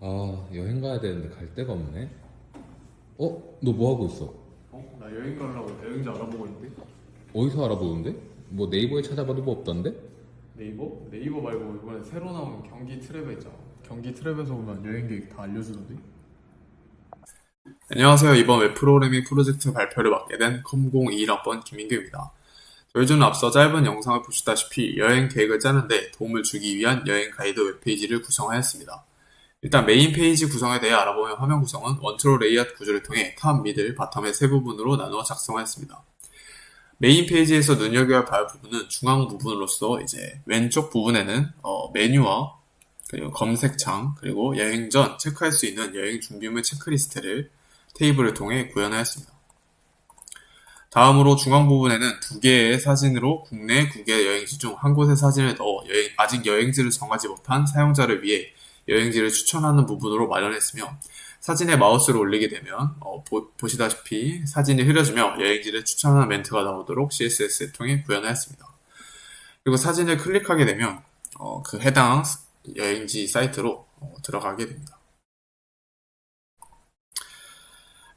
아 여행 가야 되는데 갈 데가 없네. 어? 너 뭐 하고 있어? 어? 나 여행 가려고 여행지 알아보고 있는데? 어디서 알아보는데? 뭐 네이버에 찾아봐도 뭐 없던데? 네이버? 네이버 말고 이번에 새로 나온 경기 트랩에 있잖아 경기 트랩에서 보면 여행 계획 다 알려주던데? 안녕하세요 이번 웹 프로그래밍 프로젝트 발표를 맡게 된 컴공 21학번 김민규입니다 저희는 앞서 짧은 영상을 보시다시피 여행 계획을 짜는데 도움을 주기 위한 여행 가이드 웹페이지를 구성하였습니다 일단 메인 페이지 구성에 대해 알아보면 화면 구성은 원트로 레이아웃 구조를 통해 탑, 미들, 바텀의 세 부분으로 나누어 작성하였습니다. 메인 페이지에서 눈여겨야 할 부분은 중앙 부분으로서 이제 왼쪽 부분에는 어, 메뉴와 그리고 검색창 그리고 여행 전 체크할 수 있는 여행 준비물 체크리스트를 테이블을 통해 구현하였습니다. 다음으로 중앙 부분에는 두 개의 사진으로 국내 국외 여행지 중 한 곳의 사진을 넣어 여행- 아직 여행지를 정하지 못한 사용자를 위해 여행지를 추천하는 부분으로 마련했으며 사진에 마우스를 올리게 되면 어, 보, 시다시피 사진이 흐려지며 여행지를 추천하는 멘트가 나오도록 CSS를 통해 구현하였습니다. 그리고 사진을 클릭하게 되면 어, 그 해당 여행지 사이트로 어, 들어가게 됩니다.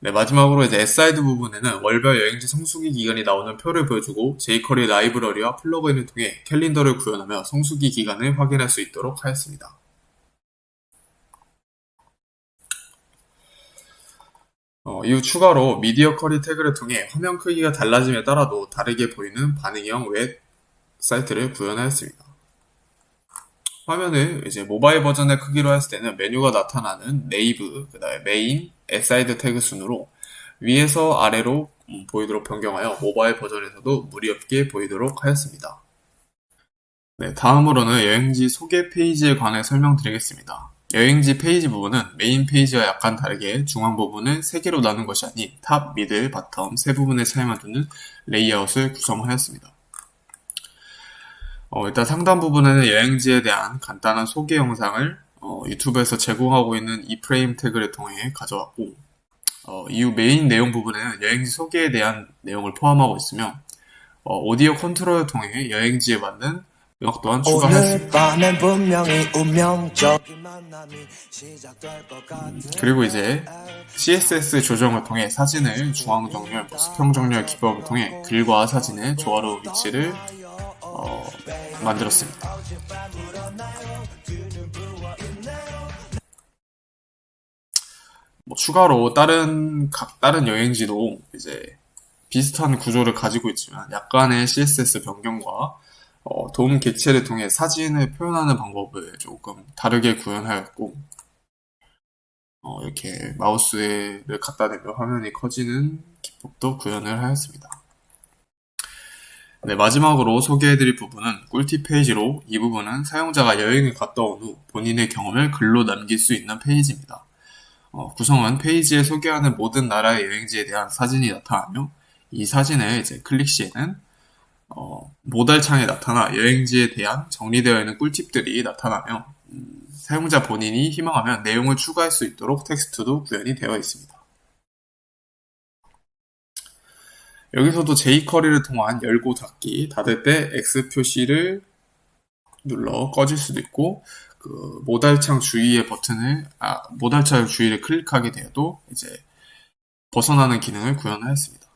네, 마지막으로 이제 S사이드 부분에는 월별 여행지 성수기 기간이 나오는 표를 보여주고 jQuery 라이브러리와 플러그인을 통해 캘린더를 구현하며 성수기 기간을 확인할 수 있도록 하였습니다. 어, 이후 추가로 미디어 커리 태그를 통해 화면 크기가 달라짐에 따라도 다르게 보이는 반응형 웹 사이트를 구현하였습니다. 화면을 이제 모바일 버전의 크기로 했을 때는 메뉴가 나타나는 네이브, 그 다음에 메인, 에사이드 태그 순으로 위에서 아래로 음, 보이도록 변경하여 모바일 버전에서도 무리 없게 보이도록 하였습니다. 네, 다음으로는 여행지 소개 페이지에 관해 설명드리겠습니다. 여행지 페이지 부분은 메인 페이지와 약간 다르게 중앙 부분을 세 개로 나눈 것이 아닌 탑, 미들, 바텀 세 부분의 차이만 두는 레이아웃을 구성하였습니다. 어, 일단 상단 부분에는 여행지에 대한 간단한 소개 영상을 어, 유튜브에서 제공하고 있는 이 프레임 태그를 통해 가져왔고 어, 이후 메인 내용 부분에는 여행지 소개에 대한 내용을 포함하고 있으며 어, 오디오 컨트롤을 통해 여행지에 맞는 것 같은 그리고 이제 CSS 조정을 통해 사진을 중앙 정렬, 뭐 수평 정렬 기법을 통해 글과 사진의 조화로운 위치를 어, 만들었습니다. 뭐 추가로 다른 각 다른 여행지도 이제 비슷한 구조를 가지고 있지만 약간의 CSS 변경과 어, 도움 객체를 통해 사진을 표현하는 방법을 조금 다르게 구현하였고 어, 이렇게 마우스를 갖다 대면 화면이 커지는 기법도 구현을 하였습니다. 네, 마지막으로 소개해드릴 부분은 꿀팁 페이지로 이 부분은 사용자가 여행을 갔다 온 후 본인의 경험을 글로 남길 수 있는 페이지입니다. 어, 구성은 페이지에 소개하는 모든 나라의 여행지에 대한 사진이 나타나며 이 사진을 이제 클릭 시에는 어, 모달 창에 나타나 여행지에 대한 정리되어 있는 꿀팁들이 나타나며 음, 사용자 본인이 희망하면 내용을 추가할 수 있도록 텍스트도 구현이 되어 있습니다. 여기서도 jQuery를 통한 열고 닫기, 닫을 때 X 표시를 눌러 꺼질 수도 있고, 그 모달창 주위의 버튼을, 아, 모달창 주위를 클릭하게 되어도 이제 벗어나는 기능을 구현하였습니다.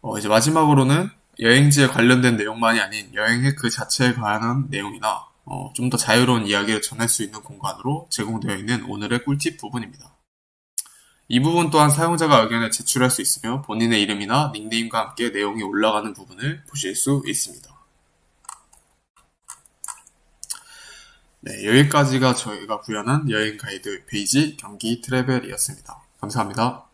어, 이제 마지막으로는 여행지에 관련된 내용만이 아닌 여행의 그 자체에 관한 내용이나 어, 좀 더 자유로운 이야기를 전할 수 있는 공간으로 제공되어 있는 오늘의 꿀팁 부분입니다. 이 부분 또한 사용자가 의견을 제출할 수 있으며 본인의 이름이나 닉네임과 함께 내용이 올라가는 부분을 보실 수 있습니다. 네, 여기까지가 저희가 구현한 여행 가이드 페이지 경기 트래벨이었습니다. 감사합니다.